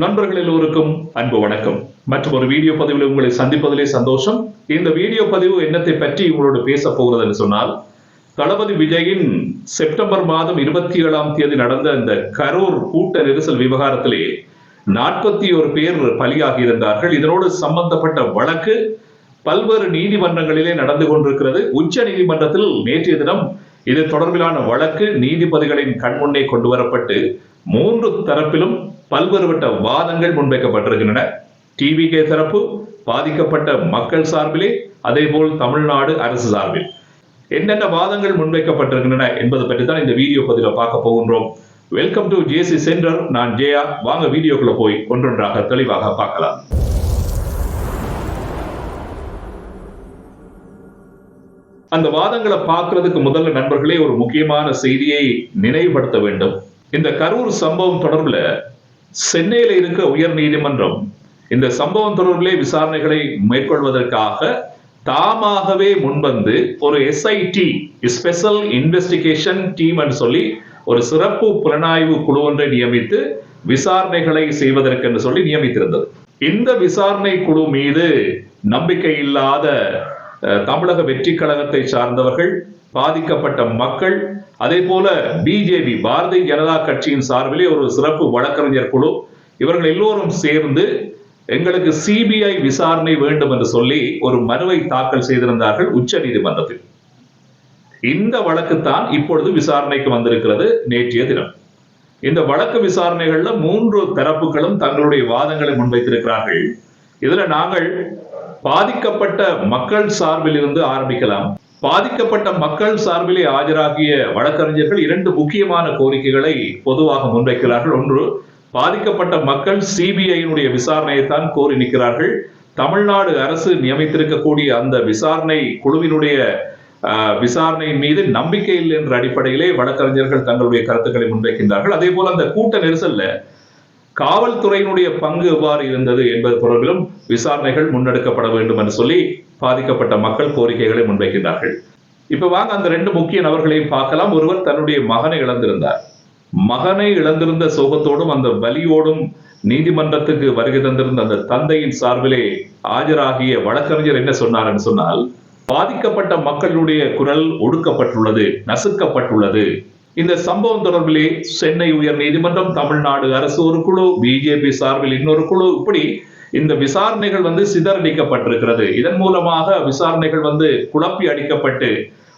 நண்பர்கள் எல்லோருக்கும் அன்பு வணக்கம். மற்றும் ஒரு வீடியோ பதிவில் உங்களை சந்திப்பதிலே சந்தோஷம். இந்த வீடியோ பதிவு என்னத்தை பற்றி உங்களோடு பேச போகிறதுன்னு சொன்னால் தளபதி விஜயின் செப்டம்பர் மாதம் இருபத்தி ஏழாம் தேதி நடந்த இந்த கரூர் கூட்ட நெரிசல் விவகாரத்திலே நாற்பத்தி ஒரு பேர் பலியாகி இருந்தார்கள் இதனோடு சம்பந்தப்பட்ட வழக்கு பல்வேறு நீதிமன்றங்களிலே நடந்து கொண்டிருக்கிறது. உச்ச நீதிமன்றத்தில் நேற்றைய தினம் இது தொடர்பிலான வழக்கு நீதிபதிகளின் கண்முன்னே கொண்டு வரப்பட்டு மூன்று தரப்பிலும் பல்வேறுபட்ட வாதங்கள் முன்வைக்கப்பட்டிருக்கின்றன. டிவிகே தரப்பு பாதிக்கப்பட்ட மக்கள் சார்பிலே அதேபோல் தமிழ்நாடு அரசு சார்பில். என்னென்ன வாதங்கள் முன்வைக்கப்பட்டிருக்கின்றன என்பது பற்றி தான் இந்த வீடியோ பதிவில் பார்க்க போகின்றோம். வெல்கம் டு ஜேசி சென்டர் நான் ஜெயா. வாங்க வீடியோக்குள்ள போய் ஒன்றொன்றாக தெளிவாக பார்க்கலாம். அந்த வாதங்களை பார்க்கறதுக்கு முதல்ல நண்பர்களே ஒரு முக்கியமான செய்தியை நினைவுபடுத்த வேண்டும். இந்த கரூர் சம்பவம் தொடர்பில் சென்னையில் இருக்க உயர் நீதிமன்றம் இந்த சம்பவம் தொடர்பிலே விசாரணைகளை மேற்கொள்வதற்காக தாமாகவே முன்வந்து ஒரு எஸ்ஐடி ஸ்பெஷல் இன்வெஸ்டிகேஷன் டீம் சொல்லி ஒரு சிறப்பு புலனாய்வு குழு ஒன்றை நியமித்து விசாரணைகளை செய்வதற்கு என்று சொல்லி நியமித்திருந்தது. இந்த விசாரணை குழு மீது நம்பிக்கை இல்லாத தமிழக வெற்றி கழகத்தை சார்ந்தவர்கள் பாதிக்கப்பட்ட மக்கள் அதே போல பிஜேபி பாரதிய ஜனதா கட்சியின் சார்பிலே ஒரு சிறப்பு வழக்கறிஞர் குழு. இவர்கள் எல்லோரும் சேர்ந்து எங்களுக்கு சிபிஐ விசாரணை வேண்டும் என்று சொல்லி ஒரு மனுவை தாக்கல் செய்திருந்தார்கள் உச்ச நீதிமன்றத்தில். இந்த வழக்கு தான் இப்பொழுது விசாரணைக்கு வந்திருக்கிறது நேற்றைய தினம். இந்த வழக்கு விசாரணைகள்ல மூன்று தரப்புகளும் தங்களுடைய வாதங்களை முன்வைத்திருக்கிறார்கள். இதுல நாங்கள் பாதிக்கப்பட்ட மக்கள் சார்பில் இருந்து ஆரம்பிக்கலாம். பாதிக்கப்பட்ட மக்கள் சார்பிலே ஆஜராகிய வழக்கறிஞர்கள் இரண்டு முக்கியமான கோரிக்கைகளை பொதுவாக முன்வைக்கிறார்கள். ஒன்று பாதிக்கப்பட்ட மக்கள் சிபிஐயினுடைய விசாரணையைத்தான் கோரி நிற்கிறார்கள். தமிழ்நாடு அரசு நியமித்திருக்கக்கூடிய அந்த விசாரணை குழுவினுடைய ஆஹ், விசாரணையின் மீது நம்பிக்கை இல்லை என்ற அடிப்படையிலே வழக்கறிஞர்கள் தங்களுடைய கருத்துக்களை முன்வைக்கின்றார்கள். அதே போல அந்த கூட்ட நெரிசல்ல காவல்துறையினுடைய பங்கு எவ்வாறு இருந்தது என்பது தொடர்பிலும் விசாரணைகள் முன்னெடுக்கப்பட வேண்டும் என்று சொல்லி பாதிக்கப்பட்ட மக்கள் கோரிக்கைகளை முன்வைக்கின்றார்கள் இப்ப வாங்க அந்த ரெண்டு முக்கிய நபர்களையும் பார்க்கலாம். ஒருவர் தன்னுடைய மகனை இழந்திருந்தார். மகனை இழந்திருந்த சோகத்தோடும் அந்த வலியோடும் நீதிமன்றத்துக்கு வருகை தந்திருந்த அந்த தந்தையின் சார்பிலே ஆஜராகிய வழக்கறிஞர் என்ன சொன்னார் என்று சொன்னால் பாதிக்கப்பட்ட மக்களுடைய குரல் ஒடுக்கப்பட்டுள்ளது நசுக்கப்பட்டுள்ளது. இந்த சம்பவம் தொடர்பிலே சென்னை உயர் நீதிமன்றம் தமிழ்நாடு அரசு ஒரு குழு பிஜேபி சார்பில் இன்னொரு குழு. இப்படி இந்த விசாரணைகள் வந்து சிதறடிக்கப்பட்டிருக்கிறது. இதன் மூலமாக விசாரணைகள் வந்து குழப்பி அடிக்கப்பட்டு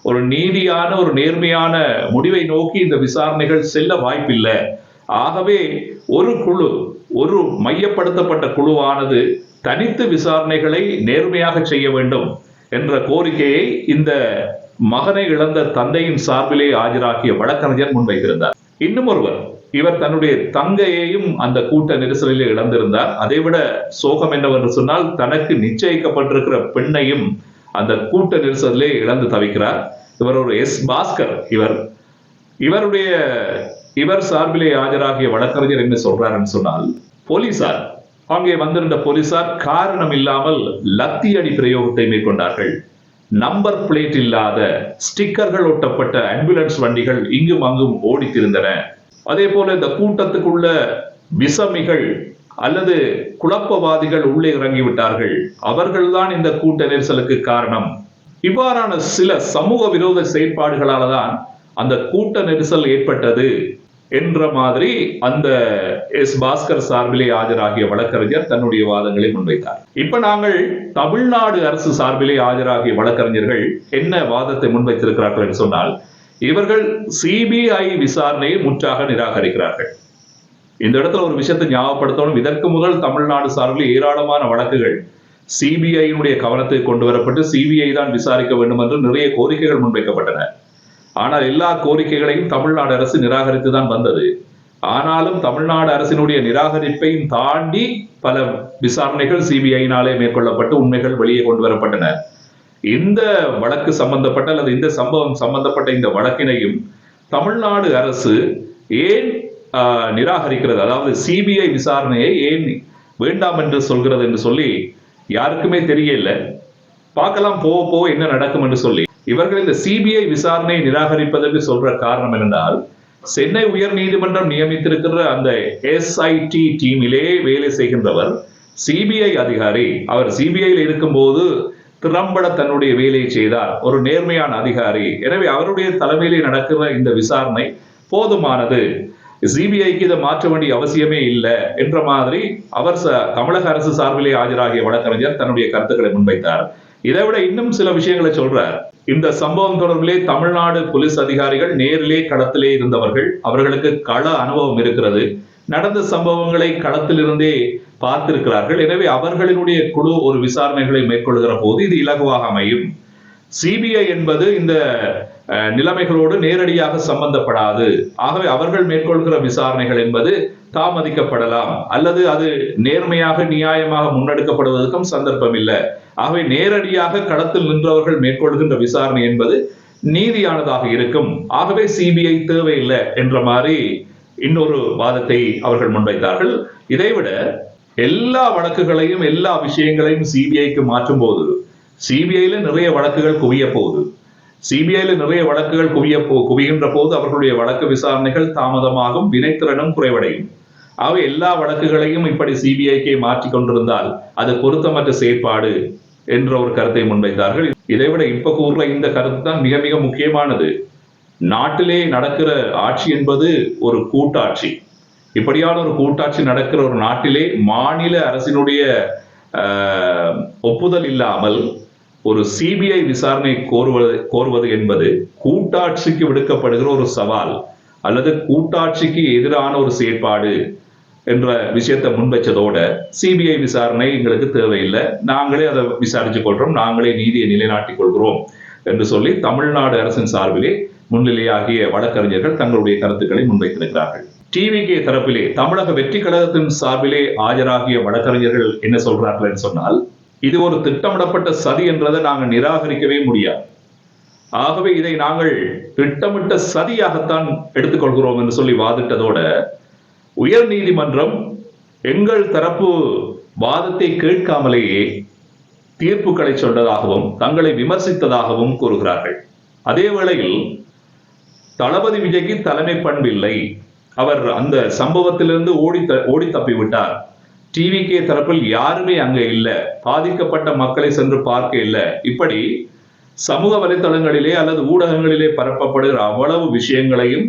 ஒரு நீதியான ஒரு நேர்மையான முடிவை நோக்கி இந்த விசாரணைகள் செல்ல வாய்ப்பில்லை. ஆகவே ஒரு குழு ஒரு மையப்படுத்தப்பட்ட குழுவானது தனித்து விசாரணைகளை நேர்மையாக செய்ய வேண்டும் என்ற கோரிக்கையை இந்த மகனை இழந்த தந்தையின் சார்பிலே ஆஜராகிய வழக்கறிஞர் முன்வைத்திருந்தார். இன்னும் ஒருவர் இவர் தன்னுடைய தங்கையையும் அந்த கூட்ட நெரிசலிலே இழந்திருந்தார். அதைவிட சோகம் என்னவென்று சொன்னால் தனக்கு நிச்சயிக்கப்பட்டிருக்கிற பெண்ணையும் அந்த கூட்ட நெரிசலிலே இழந்து தவிக்கிறார். இவர் ஒரு எஸ் பாஸ்கர் இவர் இவருடைய இவர் சார்பிலே ஆஜராகிய வழக்கறிஞர் என்ன சொல்றாருன்னு சொன்னால் போலீசார் அங்கே வந்திருந்த போலீசார் காரணம் இல்லாமல் லத்தி அடி பிரயோகத்தை மேற்கொண்டார்கள். நம்பர் பிளேட் இல்லாத ஸ்டிக்கர்கள் ஒட்டப்பட்ட ஆம்புலன்ஸ் வண்டிகள் இங்கும் அங்கும் ஓடித்திருந்தன. அதே போல இந்த கூட்டத்துக்குள்ள விசமிகள் அல்லது குழப்பவாதிகள் உள்ளே இறங்கிவிட்டார்கள் அவர்கள்தான் இந்த கூட்ட நெரிசலுக்கு காரணம். இவ்வாறான சில சமூக விரோத செயற்பாடுகளால தான் அந்த கூட்ட நெரிசல் ஏற்பட்டது. என்ற மாதிரி அந்த எஸ் பாஸ்கர் சார்பிலே ஆஜராகிய வழக்கறிஞர் தன்னுடைய வாதங்களை முன்வைத்தார். இப்ப நாங்கள் தமிழ்நாடு அரசு சார்பிலே ஆஜராகிய வழக்கறிஞர்கள் என்ன வாதத்தை முன்வைத்திருக்கிறார்கள் என்று சொன்னால் இவர்கள் சிபிஐ விசாரணையை முற்றாக நிராகரிக்கிறார்கள். இந்த இடத்துல ஒரு விஷயத்தை ஞாபகப்படுத்தணும். இதற்கு முதல் தமிழ்நாடு சார்பில் ஏராளமான வழக்குகள் சிபிஐயினுடைய கவனத்தை கொண்டு வரப்பட்டு சிபிஐ தான் விசாரிக்க வேண்டும் என்று நிறைய கோரிக்கைகள் முன்வைக்கப்பட்டன. ஆனால் எல்லா கோரிக்கைகளையும் தமிழ்நாடு அரசு நிராகரித்து தான் வந்தது. ஆனாலும் தமிழ்நாடு அரசினுடைய நிராகரிப்பையும் தாண்டி பல விசாரணைகள் சிபிஐனாலே மேற்கொள்ளப்பட்டு உண்மைகள் வெளியே கொண்டு வரப்பட்டன. இந்த வழக்கு சம்பந்தப்பட்ட அல்லது இந்த சம்பவம் சம்பந்தப்பட்ட இந்த வழக்கினையும் தமிழ்நாடு அரசு ஏன் ஆஹ், நிராகரிக்கிறது? அதாவது சிபிஐ விசாரணையை ஏன் வேண்டாம் என்று சொல்கிறது என்று சொல்லி யாருக்குமே தெரியல பார்க்கலாம் போக போக என்ன நடக்கும் என்று சொல்லி. இவர்கள் இந்த சிபிஐ விசாரணையை நிராகரிப்பதற்கு சொல்ற காரணம் என்னென்றால் சென்னை உயர் நீதிமன்றம் நியமித்திருக்கிற அந்த எஸ்ஐடி டீமிலே வேலை செய்கின்றவர் சிபிஐ அதிகாரி. அவர் சிபிஐயில் இருக்கும்போது திறம்பட தன்னுடைய வேலையை செய்தார். ஒரு நேர்மையான அதிகாரி. எனவே அவருடைய தலைமையிலே நடக்கிற இந்த விசாரணை போதுமானது. சிபிஐக்கு இதை மாற்ற வேண்டிய அவசியமே இல்லை என்ற மாதிரி அவர் ச- தமிழக அரசு சார்பிலே ஆஜராகிய வழக்கறிஞர் தன்னுடைய கருத்துக்களை முன்வைத்தார். இதை விட இன்னும் சில விஷயங்களை சொல்றார். இந்த சம்பவம் தொடர்பிலே தமிழ்நாடு போலீஸ் அதிகாரிகள் நேரிலே களத்திலே இருந்தவர்கள் அவர்களுக்கு கள அனுபவம் இருக்கிறது. நடந்த சம்பவங்களை களத்திலிருந்தே பார்த்திருக்கிறார்கள். எனவே அவர்களினுடைய குழு ஒரு விசாரணைகளை மேற்கொள்கிற போது இது இலகுவாக அமையும். சிபிஐ என்பது இந்த நிலைமைகளோடு நேரடியாக சம்பந்தப்படாது. ஆகவே அவர்கள் மேற்கொள்கிற விசாரணைகள் என்பது தாமதிக்கப்படலாம். அல்லது அது நேர்மையாக நியாயமாக முன்னெடுக்கப்படுவதற்கும் சந்தர்ப்பம் இல்லை ஆகவே நேரடியாக களத்தில் நின்றவர்கள் மேற்கொள்கின்ற விசாரணை என்பது நீதியானதாக இருக்கும். ஆகவே சிபிஐ தேவையில்லை என்ற மாதிரி இன்னொரு வாதத்தை அவர்கள் முன்வைத்தார்கள். இதைவிட எல்லா வழக்குகளையும் எல்லா விஷயங்களையும் சிபிஐக்கு மாற்றும் போது சிபிஐல நிறைய வழக்குகள் குவிய போகுது. சிபிஐல நிறைய வழக்குகள் குவிய போ குவிகின்ற போது அவர்களுடைய வழக்கு விசாரணைகள் தாமதமாகும் வினைத்திறனும் குறைவடையும். ஆக எல்லா வழக்குகளையும் இப்படி சிபிஐக்கே மாற்றிக் கொண்டிருந்தால் அது பொருத்தமற்ற செயற்பாடு என்ற ஒரு கருத்தை முன்வைத்தார்கள். இதைவிட இப்ப கூறுற இந்த கருத்து தான் மிக மிக முக்கியமானது. நாட்டிலே நடக்கிற ஆட்சி என்பது ஒரு கூட்டாட்சி. இப்படியான ஒரு கூட்டாட்சி நடக்கிற ஒரு நாட்டிலே மாநில அரசினுடைய ஆஹ், ஒப்புதல் இல்லாமல் ஒரு சிபிஐ விசாரணை கோருவது கோருவது என்பது கூட்டாட்சிக்கு விடுக்கப்படுகிற ஒரு சவால் அல்லது கூட்டாட்சிக்கு எதிரான ஒரு செயற்பாடு என்ற விஷயத்தை முன்வச்சதோட சிபிஐ விசாரணை எங்களுக்கு தேவையில்லை. நாங்களே அதை விசாரிச்சு கொள்கிறோம் நாங்களே நீதியை நிலைநாட்டிக் கொள்கிறோம் என்று சொல்லி தமிழ்நாடு அரசின் சார்பிலே முன்னிலையாகிய வழக்கறிஞர்கள் தங்களுடைய கருத்துக்களை முன்வைத்திருக்கிறார்கள். டிவிகே தரப்பிலே தமிழக வெற்றி கழகத்தின் சார்பிலே ஆஜராகிய வழக்கறிஞர்கள் என்ன சொல்றார்கள் என்று சொன்னால் இது ஒரு திட்டமிடப்பட்ட சதி என்றதை நாங்கள் நிராகரிக்கவே முடியாது. ஆகவே இதை நாங்கள் திட்டமிட்ட சதியாகத்தான் எடுத்துக்கொள்கிறோம் என்று சொல்லி வாதிட்டதோட உயர் நீதிமன்றம் எங்கள் தரப்பு வாதத்தை கேட்காமலேயே தீர்ப்புகளை சொன்னதாகவும் தங்களை விமர்சித்ததாகவும் கூறுகிறார்கள். அதே வேளையில் தளபதி விஜய்க்கு தலைமை பண்பில்லை. அவர் அந்த சம்பவத்திலிருந்து ஓடி ஓடி தப்பிவிட்டார். டிவிகே தரப்பில் யாருமே அங்கே இல்லை. பாதிக்கப்பட்ட மக்களை சென்று பார்க்க இல்லை. இப்படி சமூக வலைத்தளங்களிலே அல்லது ஊடகங்களிலே பரப்பப்படுகிற அவ்வளவு விஷயங்களையும்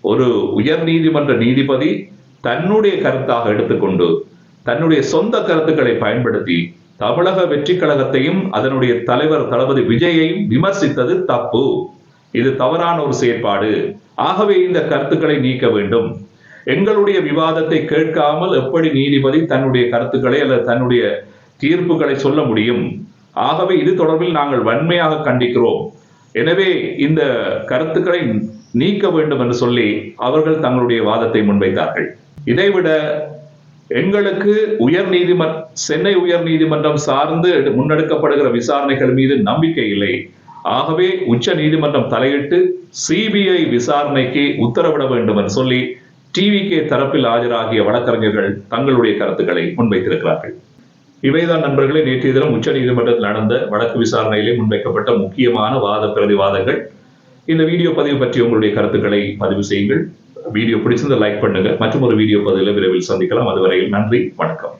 ஒரு உயர் நீதிமன்ற நீதிபதி தன்னுடைய கருத்தாக எடுத்துக்கொண்டு தன்னுடைய சொந்த கருத்துக்களை பயன்படுத்தி தமிழக வெற்றி கழகத்தையும் அதனுடைய தலைவர் தளபதி விஜயையும் விமர்சித்தது தப்பு. இது தவறான ஒரு செயற்பாடு. ஆகவே இந்த கருத்துக்களை நீக்க வேண்டும். எங்களுடைய விவாதத்தை கேட்காமல் எப்படி நீதிபதி தன்னுடைய கருத்துக்களை அல்லது தன்னுடைய தீர்ப்புகளை சொல்ல முடியும்? ஆகவே இது தொடர்பில் நாங்கள் வன்மையாக கண்டிக்கிறோம். எனவே இந்த கருத்துக்களை நீக்க வேண்டும் என்று சொல்லி அவர்கள் தங்களுடைய வாதத்தை முன்வைத்தார்கள். இதைவிட எங்களுக்கு உயர் நீதிமன் சென்னை உயர் நீதிமன்றம் சார்ந்து முன்னெடுக்கப்படுகிற விசாரணைகள் மீது நம்பிக்கை இல்லை. ஆகவே உச்ச நீதிமன்றம் தலையிட்டு சிபிஐ விசாரணைக்கு உத்தரவிட வேண்டும் என்று சொல்லி டிவிகே தரப்பில் ஆஜராகிய வழக்கறிஞர்கள் தங்களுடைய கருத்துக்களை முன்வைத்திருக்கிறார்கள். இவைதான் நண்பர்களே நேற்றைய தினம் உச்ச நீதிமன்றத்தில் நடந்த வழக்கு விசாரணையிலே முன்வைக்கப்பட்ட முக்கியமான வாத பிரதிவாதங்கள். இந்த வீடியோ பதிவு பற்றி உங்களுடைய கருத்துக்களை பதிவு செய்யுங்கள். வீடியோ பிடிச்சிருந்த லைக் பண்ணுங்க. மற்றும் ஒரு வீடியோ பதிவில் விரைவில் சந்திக்கலாம். அதுவரையில் நன்றி வணக்கம்.